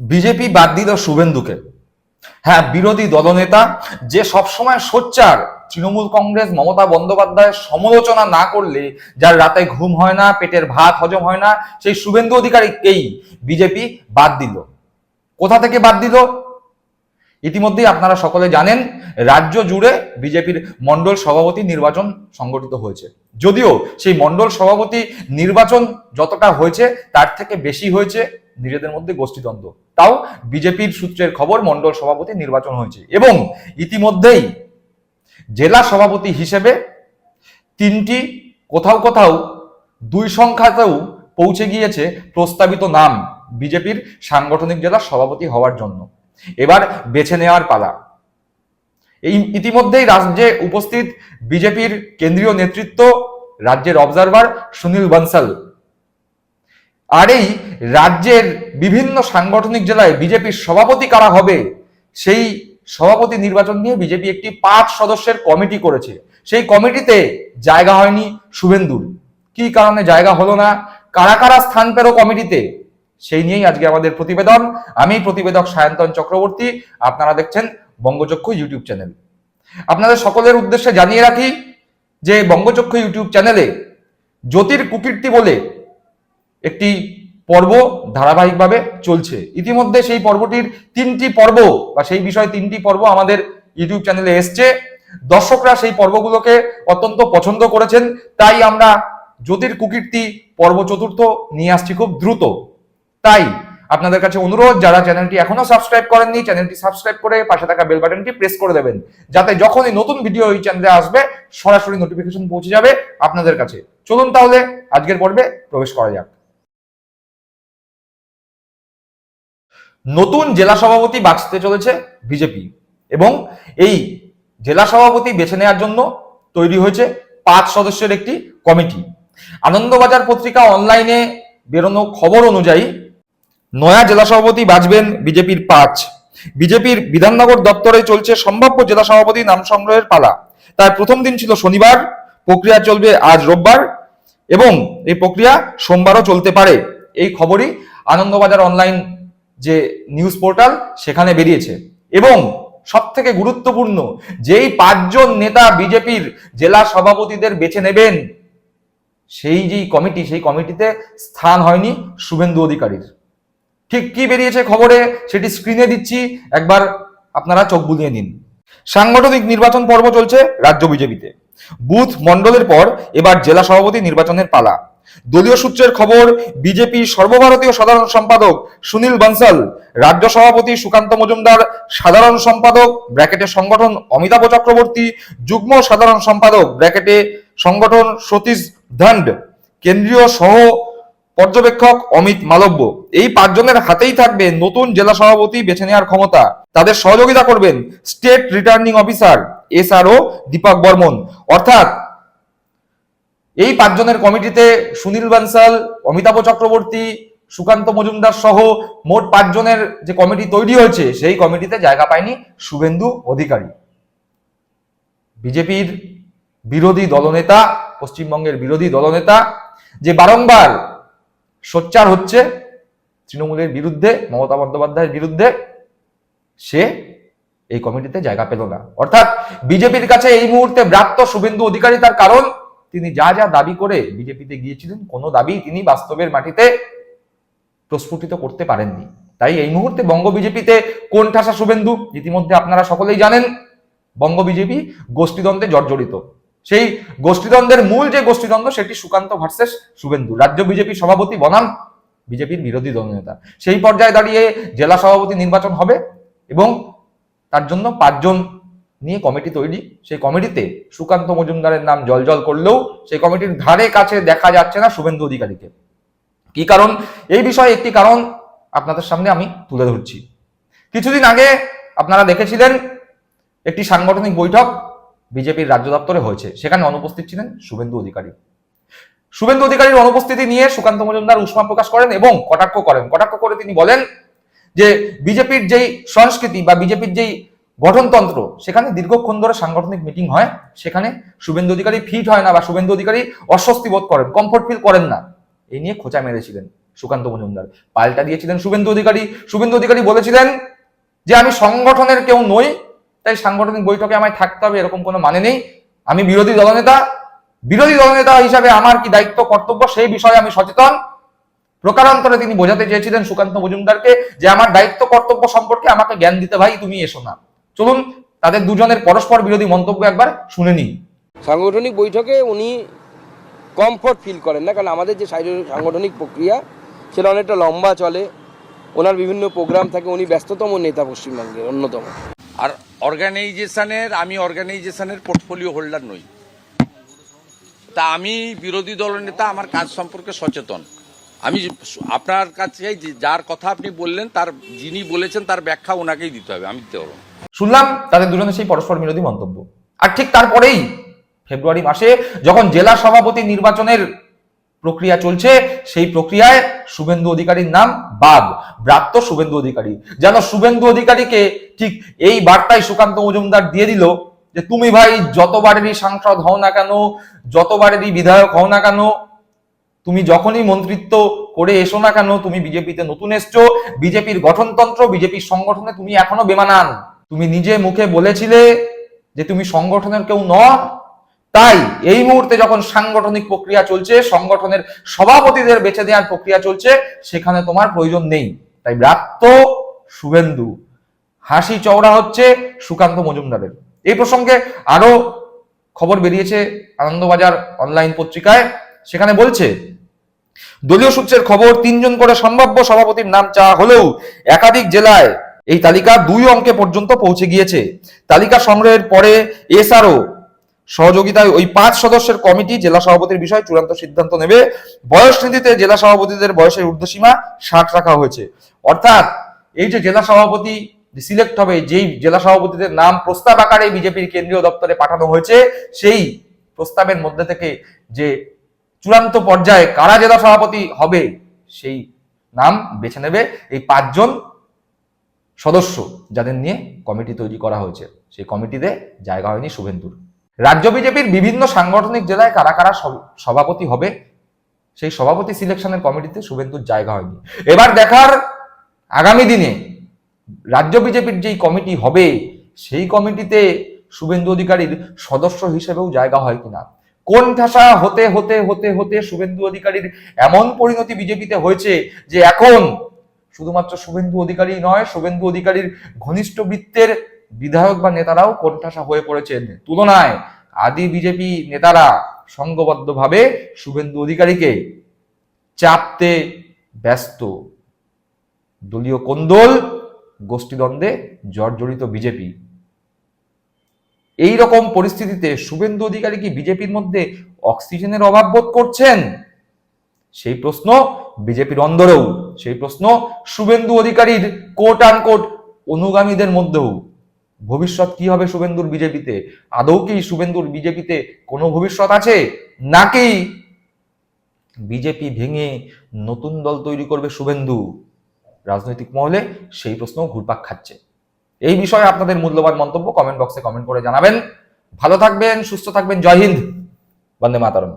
BJP বাদ দিল শুভেন্দুকে। হ্যাঁ বিরোধী দলনেতা যে সবসময় সোচ্চার, তৃণমূল কংগ্রেস, মমতা বন্দ্যোপাধ্যায়ের সমালোচনা না করলে যার রাতে ঘুম হয় না, পেটের ভাত হজম হয় না, সেই শুভেন্দু অধিকারীকেই বিজেপি বাদ দিল। কোথা থেকে বাদ দিল? ইতিমধ্যেই আপনারা সকলে জানেন, রাজ্য জুড়ে বিজেপির মণ্ডল সভাপতি নির্বাচন সংগঠিত হয়েছে। যদিও সেই মণ্ডল সভাপতি নির্বাচন যতটা হয়েছে, তার থেকে বেশি হয়েছে। নিজেদের মধ্যে গোষ্ঠীদ্বন্দ্ব। তাও বিজেপির সূত্রের খবর মণ্ডল সভাপতি নির্বাচন হয়েছে এবং ইতিমধ্যেই জেলা সভাপতি হিসেবে তিনটি কোথাও কোথাও দুই সংখ্যাতেও পৌঁছে গিয়েছে প্রস্তাবিত নাম বিজেপির সাংগঠনিক জেলা সভাপতি হওয়ার জন্য। এবার বেছে নেওয়ার পালা। এই ইতিমধ্যেই রাজ্যে উপস্থিত বিজেপির কেন্দ্রীয় নেতৃত্ব, রাজ্যের অবজারভার সুনীল বনসাল আর এই রাজ্যের বিভিন্ন সাংগঠনিক জেলায় বিজেপির সভাপতি কারা হবে, সেই সভাপতি নির্বাচন নিয়ে বিজেপি একটি পাঁচ সদস্যের কমিটি করেছে। সেই কমিটিতে জায়গা হয়নি শুভেন্দুর। কি কারণে জায়গা হলো না? কারা কারা স্থান পেল কমিটিতে? সেই নিয়েই আজকে আমাদের প্রতিবেদন। আমি প্রতিবেদক সায়ন্তন চক্রবর্তী, আপনারা দেখছেন বঙ্গচক্ষু ইউটিউব চ্যানেল। আপনাদের সকলের উদ্দেশ্যে জানিয়ে রাখি যে বঙ্গচক্ষু ইউটিউব চ্যানেলে জ্যোতির কুকীর্তি বলে একটি পর্ব ধারাবাহিকভাবে চলছে। ইতিমধ্যে সেই পর্বটির তিনটি পর্ব বা সেই বিষয়ে তিনটি পর্ব আমাদের ইউটিউব চ্যানেলে এসছে। দর্শকরা সেই পর্বগুলোকে অত্যন্ত পছন্দ করেছেন। তাই আমরা জ্যোতির কুকীর্তি পর্ব চতুর্থ নিয়ে আসছি খুব দ্রুত। তাই আপনাদের কাছে অনুরোধ, যারা চ্যানেলটি এখনও সাবস্ক্রাইব করেননি, চ্যানেলটি সাবস্ক্রাইব করে পাশে থাকা বেল বাটনটি প্রেস করে দেবেন। যাতে যখনই নতুন ভিডিও এই চ্যানেলে আসবে, সরাসরি নোটিফিকেশন পৌঁছে যাবে আপনাদের কাছে। চলুন তাহলে আজকের পর্বে প্রবেশ করা যাক। নতুন জেলা সভাপতি বাঁচতে চলেছে বিজেপি এবং এই জেলা সভাপতি বেছে নেওয়ার জন্য তৈরি হয়েছে পাঁচ সদস্যের একটি কমিটি। আনন্দবাজার পত্রিকা অনলাইনে বেরোনো খবর অনুযায়ী নয়া জেলা সভাপতি বাঁচবেন বিজেপির পাঁচ। বিজেপির বিধাননগর দপ্তরে চলছে সম্ভাব্য জেলা সভাপতি নাম সংগ্রহের পালা। তার প্রথম দিন ছিল শনিবার, প্রক্রিয়া চলবে আজ রোববার এবং এই প্রক্রিয়া সোমবারও চলতে পারে। এই খবরই আনন্দবাজার অনলাইন যে নিউজ পোর্টাল সেখানে বেরিয়েছে। এবং সব থেকে গুরুত্বপূর্ণ, যেই পাঁচজন নেতা বিজেপির জেলা সভাপতিদের বেছে নেবেন, সেই যেই কমিটি সেই কমিটিতে স্থান হয়নি শুভেন্দু অধিকারীর। ঠিক কি বেরিয়েছে খবরে সেটি স্ক্রিনে দিচ্ছি, একবার আপনারা চোখ বুলিয়ে নিন। সাংগঠনিক নির্বাচন পর্ব চলছে রাজ্য বিজেপিতে। বুথ মণ্ডলের পর এবার জেলা সভাপতি নির্বাচনের পালা। দলীয় সূত্রের খবর, বিজেপি সর্বভারতীয় সাধারণ সম্পাদক সুনীল বনসাল, রাজ্য সভাপতি সুকান্ত মজুমদার, সাধারণ সম্পাদক ব্র্যাকেটে সংগঠন অমিতাভ চক্রবর্তী, যুগ্ম সাধারণ সম্পাদক ব্র্যাকেটে সংগঠন সতীশ ধন্ড, কেন্দ্রীয় সহ পর্যবেক্ষক অমিত মালব্য। এই পাঁচজনের হাতেই থাকবে নতুন জেলা সভাপতি বেছে নেওয়ার ক্ষমতা। তাদের সহযোগিতা করবেন state returning officer SRO Dipak Barman. অর্থাৎ এই পাঁচজনের কমিটিতে সুনীল বানসাল, অমিতাভ চক্রবর্তী, সুকান্ত মজুমদার সহ মোট পাঁচজনের যে কমিটি তৈরি হয়েছে, সেই কমিটিতে জায়গা পায়নি শুভেন্দু অধিকারী। বিজেপির বিরোধী দলনেতা, পশ্চিমবঙ্গের বিরোধী দলনেতা, যে বারংবার সোচ্চার হচ্ছে তৃণমূলের বিরুদ্ধে, মমতা বন্দ্যোপাধ্যায়ের বিরুদ্ধে, সে এই কমিটিতে জায়গা পেল না। অর্থাৎ বিজেপির কাছে এই মুহূর্তে ব্রাত্য শুভেন্দু অধিকারী তার কারণ তিনি যা যা দাবি করে বিজেপিতে গিয়েছিলেন, কোনো দাবি তিনি বাস্তবের মাটিতে প্রস্ফুটিত করতে পারেননি। তাই এই মুহূর্তে বঙ্গ বিজেপিতে কোন ঠাসা শুভেন্দু, ইতিমধ্যে আপনারা সকলেই জানেন, বঙ্গ বিজেপি গোষ্ঠীদ্বন্দ্বে জর্জরিত। সেই গোষ্ঠীদ্বন্দ্বের মূল যে গোষ্ঠীদ্বন্দ্ব, সেটি সুকান্ত ভার্সেস শুভেন্দু। রাজ্য বিজেপি সভাপতি বনাম, বিজেপির বিরোধী দলনেতা সেই পর্যায়ে দাঁড়িয়ে জেলা সভাপতি নির্বাচন হবে এবং তার জন্য পাঁচজন নিয়ে কমিটি তৈরি। সেই কমিটিতে সুকান্ত মজুমদারের নাম জলজল করলেও সেই কমিটির ধারে কাছে দেখা যাচ্ছে না শুভেন্দু অধিকারীকে। কি কারণ? এই বিষয়ে একটি কারণ আপনাদের সামনে আমি তুলে ধরছি। কিছুদিন আগে আপনারা দেখেছিলেন একটি সাংগঠনিক বৈঠক বিজেপির রাজ্য দপ্তরে হয়েছে। সেখানে অনুপস্থিত ছিলেন শুভেন্দু অধিকারী। শুভেন্দু অধিকারীর অনুপস্থিতি নিয়ে সুকান্ত মজুমদার উষ্মা প্রকাশ করেন এবং কটাক্ষ করেন। কটাক্ষ করে তিনি বলেন যে বিজেপির যেই সংস্কৃতি বা বিজেপির যেই গঠনতন্ত্র। সেখানে দীর্ঘক্ষণ ধরে সাংগঠনিক মিটিং হয়, সেখানে শুভেন্দু অধিকারী ফিট হয় না বা শুভেন্দু অধিকারী অস্বস্তি বোধ করেন কমফোর্ট ফিল করেন না। এই নিয়ে খোঁচা মেরেছিলেন সুকান্ত মজুমদার। পাল্টা দিয়েছিলেন শুভেন্দু অধিকারী। শুভেন্দু অধিকারী বলেছিলেন যে, আমি সংগঠনের কেউ নই, তাই সাংগঠনিক বৈঠকে আমায় থাকতে হবে, এরকম কোনো মানে নেই। আমি বিরোধী দলনেতা। বিরোধী দলনেতা হিসাবে আমার কি দায়িত্ব, কর্তব্য, সেই বিষয়ে আমি সচেতন। প্রকারান্তরে তিনি বোঝাতে চেয়েছিলেন সুকান্ত মজুমদারকে যে, আমার দায়িত্ব, কর্তব্য সম্পর্কে আমাকে জ্ঞান দিতে ভাই, তুমি এসো না। চলুন তাদের দুজনের পরস্পর বিরোধী মন্তব্য একবার শুনে নিই। সাংগঠনিক বৈঠকে উনি কমফোর্ট ফিল করেন না কারণ আমাদের যে সাংগঠনিক- সাংগঠনিক প্রক্রিয়া সেটা অনেকটা লম্বা চলে। ওনার বিভিন্ন প্রোগ্রাম থাকে উনি ব্যস্ততম নেতা পশ্চিমবঙ্গের অন্যতম। আর অর্গানাইজেশনের আমি অর্গানাইজেশনের পোর্টফোলিও হোল্ডার নই। তা আমি বিরোধী দলনেতা আমার কাজ সম্পর্কে সচেতন। আমি আপনার কাছে যার কথা আপনি বললেন, তার যিনি বলেছেন, তার ব্যাখ্যা ওনাকেই দিতে হবে। আমি দিতে পারব শুনলাম তাদের দুজনের সেই পরস্পর বিরোধী মন্তব্য। আর ঠিক তারপরেই ফেব্রুয়ারি মাসে যখন জেলা সভাপতি নির্বাচনের প্রক্রিয়া চলছে, সেই প্রক্রিয়ায় শুভেন্দু অধিকারীর নাম বাদ, ব্রাত্য শুভেন্দু অধিকারী। যেন শুভেন্দু অধিকারীকে ঠিক এই বার্তায় সুকান্ত মজুমদার দিয়ে দিল যে, তুমি ভাই যতবারেরই সাংসদ হও না কেন, যতবারেরই বিধায়ক হও না কেন তুমি যখনই মন্ত্রিত্ব করে এসো না কেন, তুমি বিজেপিতে নতুন এসছো, বিজেপির গঠনতন্ত্র, বিজেপির সংগঠনে তুমি এখনও বেমানান। তুমি নিজে মুখে বলেছিলে যে তুমি সংগঠনের কেউ ন তাই এই মুহূর্তে যখন সাংগঠনিক প্রক্রিয়া চলছে, সংগঠনের সভাপতিদের বেছে দেওয়ার প্রক্রিয়া চলছে, সেখানে তোমার প্রয়োজন নেই। তাই ব্রাত্য শুভেন্দু। হাসি চওড়া হচ্ছে সুকান্ত মজুমদারের। এই প্রসঙ্গে আরও খবর বেরিয়েছে আনন্দবাজার অনলাইন পত্রিকায়। সেখানে বলছে, দলীয় সূত্রের খবর, তিনজন করে সম্ভাব্য সভাপতির নাম চাওয়া হলেও একাধিক জেলায় এই তালিকা দুই অঙ্কে পর্যন্ত পৌঁছে গিয়েছে। তালিকা সংগ্রহের পরে এসআরও সহযোগিতায় ওই পাঁচ সদস্যের কমিটি জেলা সভাপতির বিষয়ে চূড়ান্ত সিদ্ধান্ত নেবে। বয়স নীতিতে জেলা সভাপতিদের বয়সের ঊর্ধ্বসীমা ষাট রাখা হয়েছে। অর্থাৎ এই যে জেলা সভাপতি সিলেক্ট হবে, যেই জেলা সভাপতিদের নাম প্রস্তাব আকারে বিজেপির কেন্দ্রীয় দপ্তরে পাঠানো হয়েছে, সেই প্রস্তাবের মধ্যে থেকে যে চূড়ান্ত পর্যায়ে কারা জেলা সভাপতি হবে, সেই নাম বেছে নেবে এই পাঁচজন সদস্য যাদের নিয়ে কমিটি তৈরি করা হয়েছে। সেই কমিটিতে জায়গা হয়নি শুভেন্দুর। রাজ্য বিজেপির বিভিন্ন সাংগঠনিক জেলায় কারা কারা সভাপতি হবে, সেই সভাপতি সিলেকশনের কমিটিতে শুভেন্দুর জায়গা হয়নি। এবার দেখার আগামী দিনে রাজ্য বিজেপির যেই কমিটি হবে, সেই কমিটিতে শুভেন্দু অধিকারীর সদস্য হিসেবেও জায়গা হয় কিনা? কোন ঠাসা হতে হতে হতে হতে শুভেন্দু অধিকারীর এমন পরিণতি বিজেপিতে হয়েছে যে এখন শুধুমাত্র শুভেন্দু অধিকারী নয়, শুভেন্দু অধিকারীর ঘনিষ্ঠ বৃত্তের বিধায়ক বা নেতারাও কোণঠাসা হয়ে পড়েছেন? তুলনায় আদি বিজেপি নেতারা সংঘবদ্ধভাবে শুভেন্দু অধিকারীকে চাপতে ব্যস্ত। দলীয় কোন্দল, গোষ্ঠীদ্বন্দ্বে জর্জরিত বিজেপি। এই রকম পরিস্থিতিতে শুভেন্দু অধিকারী কি বিজেপির মধ্যে অক্সিজেনের অভাব বোধ করছেন? সেই প্রশ্ন বিজেপির অন্দরেও। সেই প্রশ্ন শুভেন্দু অধিকারীর কোট আন কোট অনুগামীদের মধ্যেও। ভবিষ্যৎ কি হবে শুভেন্দুর বিজেপিতে? আদৌ কি শুভেন্দুর বিজেপিতে কোনো ভবিষ্যৎ আছে? নাকি বিজেপি ভেঙে নতুন দল তৈরি করবে শুভেন্দু? রাজনৈতিক মহলে সেই প্রশ্নও ঘুরপাক খাচ্ছে। এই বিষয়ে আপনাদের মূল্যবান মন্তব্য কমেন্ট বক্সে কমেন্ট করে জানাবেন। ভালো থাকবেন, সুস্থ থাকবেন। জয় হিন্দ। বন্দে মাতারম।